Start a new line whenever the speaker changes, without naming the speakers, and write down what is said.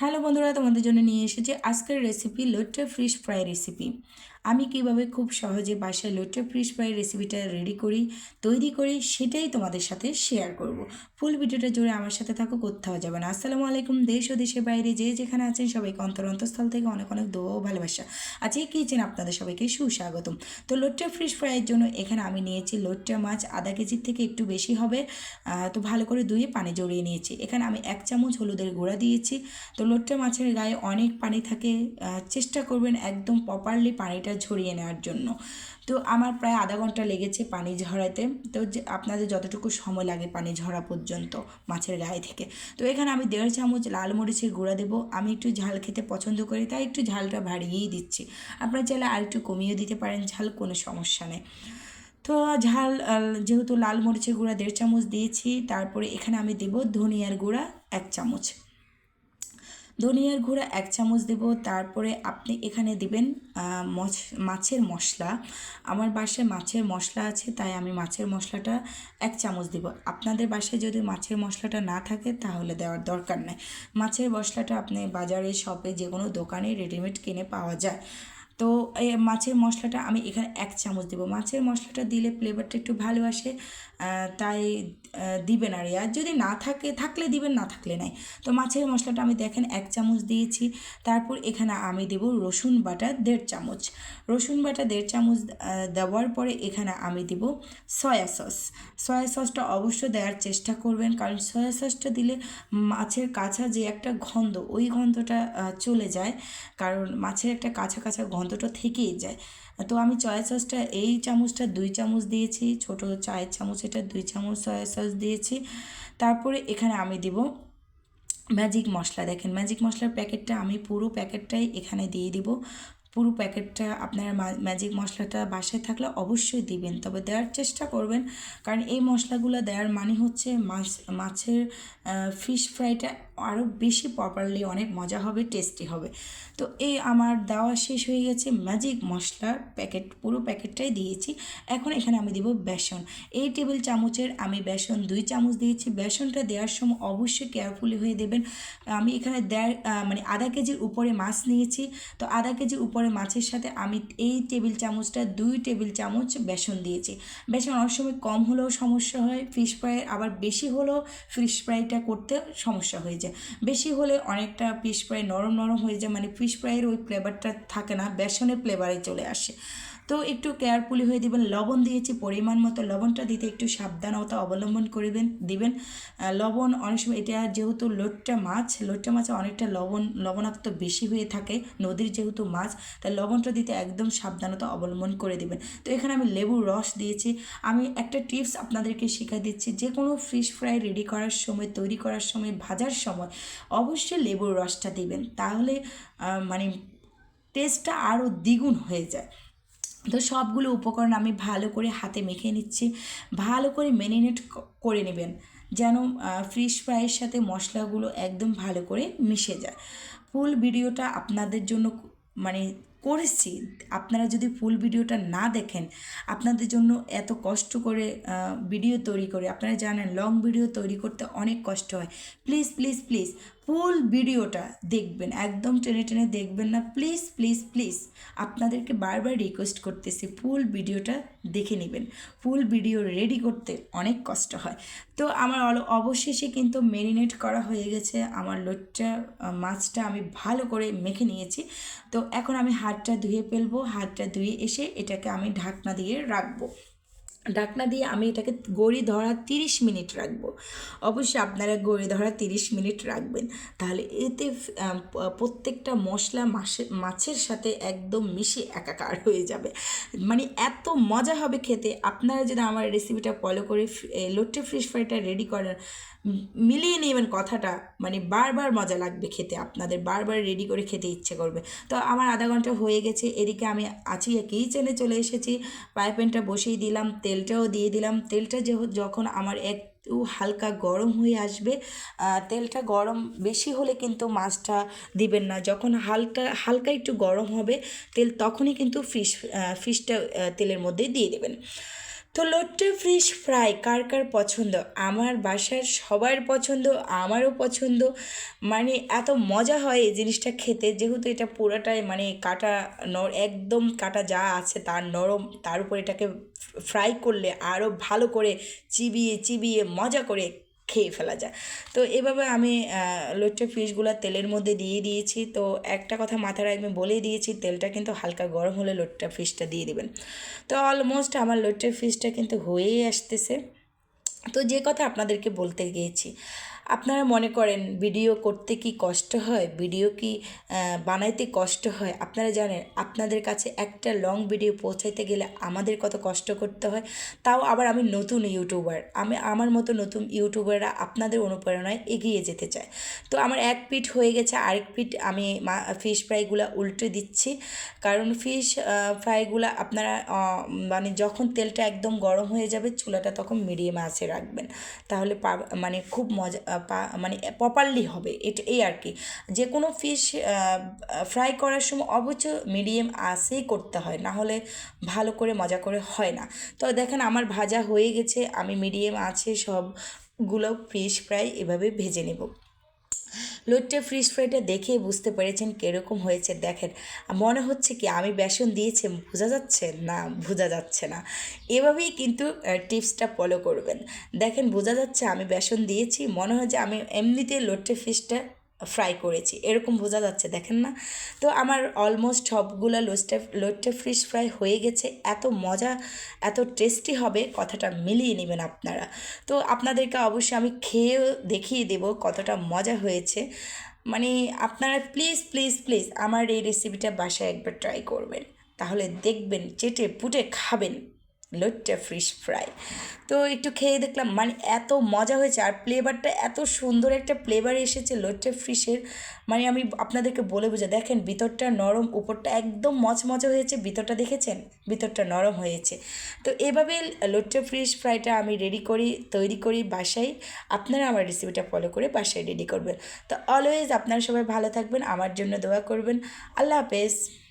Hello বন্ধুরা, তোমাদের জন্য নিয়ে এসেছি আজকের রেসিপি লোটে ফিশ ফ্রাই রেসিপি আমি কীভাবে খুব সহজে বাসায় লোটে ফিশ ফ্রাই রেসিপিটা রেডি করি, তৈরি করি, সেটাই তোমাদের সাথে শেয়ার করব। ফুল ভিডিওটা জুড়ে আমার সাথে থাকো, কোথাও যাবে না। আসসালামু আলাইকুম, দেশ ও দেশের বাইরে যে যেখানে আছেন সবাইকে অন্তর অন্তঃস্থল থেকে অনেক অনেক দোয়া ও ভালোবাসা। আজকে কিচেন আপনাদের সবাইকে সুস্বাগতম। তো লোটে ফিশ ফ্রাইয়ের জন্য এখানে আমি নিয়েছি লোটে মাছ, আধা কেজির থেকে একটু বেশি হবে। তো ভালো করে ধুয়ে পানি জড়িয়ে নিয়েছি। এখানে আমি এক চামচ হলুদের গুঁড়া দিয়েছি। তো লোটে মাছের গায়ে অনেক পানি থাকে চেষ্টা করবেন একদম প্রপারলি পানিটা ঝরিয়ে নেওয়ার জন্য। তো আমার প্রায় আধা ঘণ্টা লেগেছে পানি ঝরাতে। তো আপনাদের যতটুকু সময় লাগে পানি ঝরা পর্যন্ত মাছের গায়ে থেকে। তো এখানে আমি দেড় চামচ লাল মরিচের গুঁড়া দেবো। আমি একটু ঝাল খেতে পছন্দ করি, তাই একটু ঝালটা বাড়িয়েই দিচ্ছি। আপনারা চাইলে আর একটু কমিয়ে দিতে পারেন, ঝাল কোনো সমস্যা নেই। তো ঝাল যেহেতু লাল মরিচের গুঁড়া দেড় চামচ দিয়েছি, তারপরে এখানে আমি দেব ধনিয়ার গুঁড়া এক চামচ। ধনিয়ার গুঁড়া এক চামচ দেব, তারপরে আপনি এখানে দিবেন মছ- মাছের মশলা। আমার বাসায় মাছের মশলা আছে, তাই আমি মাছের মশলাটা এক চামচ দেব। আপনাদের বাসায় যদি মাছের মশলাটা না থাকে, তাহলে দেওয়ার দরকার নাই। মাছের মশলাটা আপনি বাজারে, শপে যে কোনো দোকানে রেডিমেড কিনে পাওয়া যায়। তো এই মাছের মশলাটা আমি এখানে এক চামচ দেবো। মাছের মশলাটা দিলে ফ্লেভারটা একটু ভালো আসে তাই দিবেন আর আর যদি না থাকে, থাকলে দিবেন, না থাকলে নাই। তো মাছের মশলাটা আমি দেখেন এক চামচ দিয়েছি। তারপর এখানে আমি দেব রসুন বাটা দেড় চামচ। রসুন বাটা দেড় চামচ দেওয়ার পরে এখানে আমি দেব সয়া সস। সয়া সসটা অবশ্য দেওয়ার চেষ্টা করবেন, কারণ সয়া সসটা দিলে মাছের কাঁচা যে একটা গন্ধ, ওই গন্ধটা চলে যায়। কারণ মাছের একটা কাঁচা কাঁচা গন্ধটা থেকেই যায়। তো আমি সয়া সসটা এই চামচটা দুই চামচ দিয়েছি, ছোট চায়ের চামচ এটা দুই চামচ সয়া সস দিয়েছি। তারপরে এখানে আমি দেব ম্যাজিক মশলা। দেখেন ম্যাজিক মশলার প্যাকেটটা আমি পুরো প্যাকেটটাই এখানে দিয়ে দিব। পুরো প্যাকেটটা আপনার ম্যাজিক মশলাটা বাসায় থাকলে অবশ্যই দিবেন। তবে দেওয়ার চেষ্টা করবেন, কারণ এই মশলাগুলো দেওয়ার মানে হচ্ছে মাছ, মাছের ফিশ ফ্রাইটা আরও বেশি প্রপারলি অনেক মজা হবে টেস্টি হবে। তো এই আমার দেওয়া শেষ হয়ে গেছে ম্যাজিক মশলার প্যাকেট পুরো প্যাকেটটাই দিয়েছি। এখন এখানে আমি দিব বেসন। এই টেবিল চামচের আমি বেসন দুই চামচ দিয়েছি। বেসনটা দেওয়ার সময় অবশ্যই কেয়ারফুলি হয়ে দেবেন। আমি এখানে আহ, মানে আধা কেজির উপরে মাছ নিয়েছি। তো আধা কেজির উপরে মাছের সাথে আমি এই টেবিল চামচটা দুই টেবিল চামচ বেসন দিয়েছি। বেসন অনেক সময় কম হলেও সমস্যা হয় ফিশ ফ্রাইয়ের আবার বেশি হলেও ফিশ ফ্রাইটা করতে সমস্যা হয়ে যায়। বেশি হলে অনেকটা ফিশ ফ্রাই নরম নরম হয়ে যায় মানে ফিশ ফ্রাইয়ের ওই ফ্লেভারটা থাকে না, বেসনের ফ্লেভারে চলে আসে। তো একটু কেয়ারফুলি হয়ে দিবেন, লবণ দিয়েছি, পরিমাণ মতো লবণটা দিতে একটু সাবধানতা অবলম্বন করবেন দিবেন। লবণ অনেক সময় এটা যেহেতু লোটটা মাছ, লোটটা মাছে অনেকটা লবণ, লবণাক্ত বেশি হয়ে থাকে, নদীর যেহেতু মাছ, তাই লবণটা দিতে একদম সাবধানতা অবলম্বন করে দিবেন। তো এখানে আমি লেবুর রস দিয়েছি। আমি একটা টিপস আপনাদেরকে শিখিয়ে দিচ্ছি যে কোনো ফিশ ফ্রাই রেডি করার সময়, তৈরি করার সময়, ভাজার সময় অবশ্যই লেবুর রসটা দিবেন, তাহলে মানে টেস্টটা আরও দ্বিগুণ হয়ে যায়। তো সবগুলো উপকরণ আমি ভালো করে হাতে মেখে নিচ্ছি। ভালো করে ম্যারিনেট করে নেবেন। যেন ফিশ ফ্রাইয়ের সাথে মশলাগুলো একদম ভালো করে মিশে যায়। ফুল ভিডিওটা আপনাদের জন্য মানে করেছি। আপনারা যদি ফুল ভিডিওটা না দেখেন, আপনাদের জন্য এত কষ্ট করে ভিডিও তৈরি করে, আপনারা জানেন লং ভিডিও তৈরি করতে অনেক কষ্ট হয়। প্লিজ প্লিজ প্লিজ ফুল ভিডিওটা দেখবেন, একদম টেনে টেনে দেখবেন না। প্লিজ প্লিজ প্লিজ আপনাদেরকে বারবার রিকোয়েস্ট করতেছি ফুল ভিডিওটা দেখে নেবেন। ফুল ভিডিও রেডি করতে অনেক কষ্ট হয়। তো আমার অবশেষে কিন্তু মেরিনেট করা হয়ে গেছে। আমার লোটটা মাছটা আমি ভালো করে মেখে নিয়েছি। তো এখন আমি হাতটা ধুয়ে ফেলব। হাতটা ধুয়ে এসে এটাকে আমি ঢাকনা দিয়ে রাখব। ঢাকনা দিয়ে আমি এটাকে গড়ি ধরা তিরিশ মিনিট রাখব। অবশ্যই আপনারা গড়ি ধরা তিরিশ মিনিট রাখবেন। তাহলে এতে প্রত্যেকটা মশলা মাছের মাছের সাথে একদম মিশে একাকার হয়ে যাবে। মানে এত মজা হবে খেতে। আপনারা যদি আমার রেসিপিটা ফলো করে লোট্টে ফিশ ফ্রাইটা রেডি উম, মিলিয়ে নেবেন কথাটা মানে বারবার মজা লাগবে খেতে। আপনাদের বারবার রেডি করে খেতে ইচ্ছে করবে। তো আমার আধা ঘণ্টা হয়ে গেছে, এদিকে আমি আছি কিচেনে চলে এসেছি। পাইপেনটা বসিয়ে দিলাম, তেলটাও দিয়ে দিলাম। তেলটা যে যখন আমার একটু হালকা গরম হয়ে আসবে তেলটা গরম বেশি হলে কিন্তু মাছটা দিবেন না। যখন হালকা হালকা একটু গরম হবে, তেল তখনই কিন্তু ফিশ ফিশটা তেলের মধ্যে দিয়ে দেবেন। তো লোট্টে ফিশ ফ্রাই কার কার পছন্দ? আমার বাসার সবার পছন্দ, আমারও পছন্দ। মানে এত মজা হয় এই জিনিসটা খেতে, যেহেতু এটা পুরোটাই মানে কাটা নর, একদম কাটা যা আছে তার নরম, তার উপর এটাকে ফ্রাই করলে আরও ভালো করে চিবিয়ে চিবিয়ে মজা করে খেয়ে ফেলা যায়। তো এভাবে আমি লোট্টে ফিশগুলো তেলের মধ্যে দিয়ে দিয়েছি। তো একটা কথা মাথায় আমি বলেই দিয়েছি, তেলটা কিন্তু হালকা গরম হলে লোট্টা ফিশটা দিয়ে দিবেন। তো অলমোস্ট আমার লোট্টে ফিশটা কিন্তু হয়েই আসতেছে। তো যে কথা আপনাদেরকে বলতে গিয়েছি আপনারা মনে করেন ভিডিও করতে কি কষ্ট হয়? ভিডিও কি বানাইতে কষ্ট হয়? আপনারা জানেন, আপনাদের কাছে একটা লং ভিডিও পৌঁছাইতে গেলে আমাদের কত কষ্ট করতে হয়। তাও আবার আমি নতুন ইউটিউবার আমি, আমার মতো নতুন ইউটিউবাররা আপনাদের অনুপ্রেরণায় এগিয়ে যেতে চায়। তো আমার এক পিঠ হয়ে গেছে, আরেক পিঠ আমি ফিশ ফ্রাইগুলো উল্টে দিচ্ছি। কারণ ফিশ ফ্রাইগুলো আপনারা মানে যখন তেলটা একদম গরম হয়ে যাবে, চুলাটা তখন মিডিয়াম আছে রাখবেন। তাহলে মানে খুব মজা মানে প্রপারলি হবে, এটা এই আর কি। যে কোনো ফিশ ফ্রাই করার সময় অবশ্য মিডিয়াম আসেই করতে হয়, না হলে ভালো করে মজা করে হয় না। তো দেখেন আমার ভাজা হয়ে গেছে, আমি মিডিয়াম আছে, সবগুলো ফিশ ফ্রাই এভাবে ভেজে নেব। লোট্টে ফ্রিজ ফ্রাইটা দেখে বুঝতে পেরেছেন কীরকম হয়েছে। দেখেন, মনে হচ্ছে কি আমি বেসন দিয়েছি, বোঝা যাচ্ছে? না, বোঝা যাচ্ছে না। এভাবেই কিন্তু টিপসটা ফলো করবেন। দেখেন, বোঝা যাচ্ছে আমি বেসন দিয়েছি, মনে হয় যে আমি এমনিতে লোট্টে ফিশটা ফ্রাই করেছি। এরকম বোঝা যাচ্ছে, দেখেন না? তো আমার অলমোস্ট সবগুলো লোস্টে লোট্টে ফিশ ফ্রাই হয়ে গেছে। এত মজা, এত টেস্টি হবে, কথাটা মিলিয়ে নেবেন আপনারা। তো আপনাদেরকে অবশ্যই আমি খেয়েও দেখিয়ে দেব কতটা মজা হয়েছে। মানে আপনারা প্লিজ প্লিজ প্লিজ আমার এই রেসিপিটা বাসায় একবার ট্রাই করবেন। তাহলে দেখবেন, চেটে পুটে খাবেন। লোট্টে ফিশ ফ্রাই তো একটু খেয়ে দেখলাম মানে এত মজা হয়েছে। আর ফ্লেভারটা এত সুন্দর একটা ফ্লেভার এসেছে লোট্টে ফিশের মানে আমি আপনাদেরকে বলে বুঝে দেখেন ভিতরটা নরম, উপরটা একদম মচমচে হয়েছে। ভিতরটা দেখেছেন? ভিতরটা নরম হয়েছে। তো এভাবে লোট্টে ফিশ ফ্রাইটা আমি রেডি করি, তৈরি করি বাসায়। আপনারা আমার রেসিপিটা ফলো করে বাসায় রেডি করবেন। তো অলওয়েজ আপনারা সবাই ভালো থাকবেন, আমার জন্য দোয়া করবেন। আল্লাহ হাফেজ।